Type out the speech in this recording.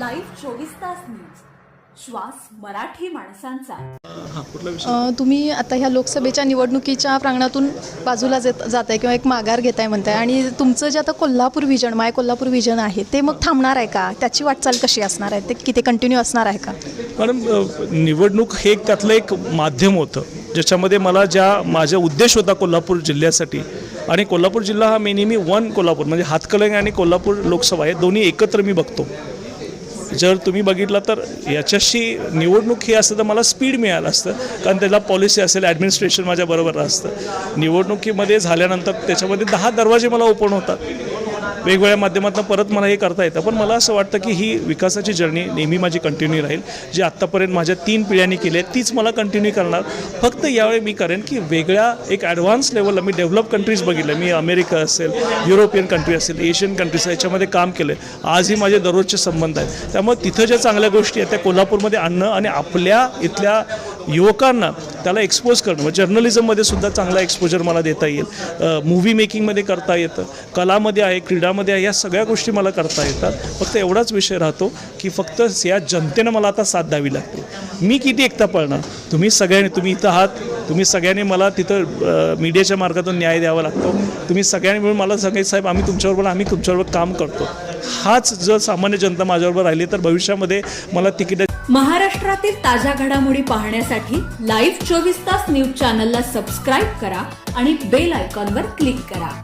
Live चोवीस तास news. श्वास मराठी माणसांचा. हां तुम्ही आता ह्या लोकसभेच्या निवडणुकीच्या प्रांगणातून बाजूला जात जात आहे किंवा एक माघार घेताय म्हणताय आणि तुमचं जे आता Kolhapur vision my Kolhapur vision आहे ते मग थांबणार आहे का? त्याची वाटचाल कशी असणार आहे? ते किती कंटिन्यू असणार आहे का? मॅडम निवडणूक हे एक त्यातलं एक माध्यम होतं ज्याच्यामध्ये मला ज्या माझा उद्देश होता कोल्हापूर जिल्ह्यासाठी आणि कोल्हापूर जिल्हा हा मी नेहमी वन कोल्हापूर म्हणजे हातकलंग आणि कोल्हापूर लोकसभा हे दोन्ही एकत्र मी बघतो. जर तुम्ही बघितलं तर याच्याशी निवडणूक ही असतं तर मला स्पीड मिळालं असतं. कारण त्याला पॉलिसी असेल ॲडमिनिस्ट्रेशन माझ्याबरोबर असतं. निवडणुकीमध्ये झाल्यानंतर त्याच्यामध्ये दहा दरवाजे मला ओपन होतात. वेगवेगळ्या माध्यमातून परत मला हे करता येतं. पण मला असं वाटतं की ही विकासाची जर्नी नेहमी माझी कंटिन्यू राहील. जी आत्तापर्यंत माझ्या तीन पिढ्यांनी केली आहे तीच मला कंटिन्यू करणार. फक्त यावेळी मी करेन की वेगळ्या एक ॲडव्हान्स लेवलला मी डेव्हलप कंट्रीज बघितलं. मी अमेरिका असेल युरोपियन कंट्री असेल एशियन कंट्रीज याच्यामध्ये काम केलं आहे आजही माझे दररोजचे संबंध आहेत. त्यामुळे तिथं ज्या चांगल्या गोष्टी आहेत त्या कोल्हापूरमध्ये आणणं आणि आपल्या इथल्या युवकांना त्याला एक्सपोज करणं. जर्नलिझममध्ये सुद्धा चांगला एक्सपोजर मला देता येईल. मूव्ही मेकिंगमध्ये करता येतं. कलामध्ये आहे क्रीडामध्ये आहे या सगळ्या गोष्टी मला करता येतात. फक्त एवढाच विषय राहतो की फक्त या जनतेनं मला आता साथ द्यावी लागते. मी किती एकता पळणार? तुम्ही सगळ्यांनी तुम्ही इथं आहात. तुम्ही सगळ्यांनी मला तिथं मीडियाच्या मार्गातून न्याय द्यावा लागतो. तुम्ही सगळ्यांनी मिळून मला सांगायचं साहेब आम्ही तुमच्याबरोबर आम्ही तुमच्याबरोबर काम करतो. हाच जर सामान्य जनता माझ्याबरोबर राहिली तर भविष्यामध्ये मला तिकीट महाराष्ट्रातील ताज्या घडामोडी पाहण्यासाठी लाईव्ह चोवीस तास न्यूज चॅनलला सबस्क्राईब करा आणि बेल आयकॉनवर क्लिक करा.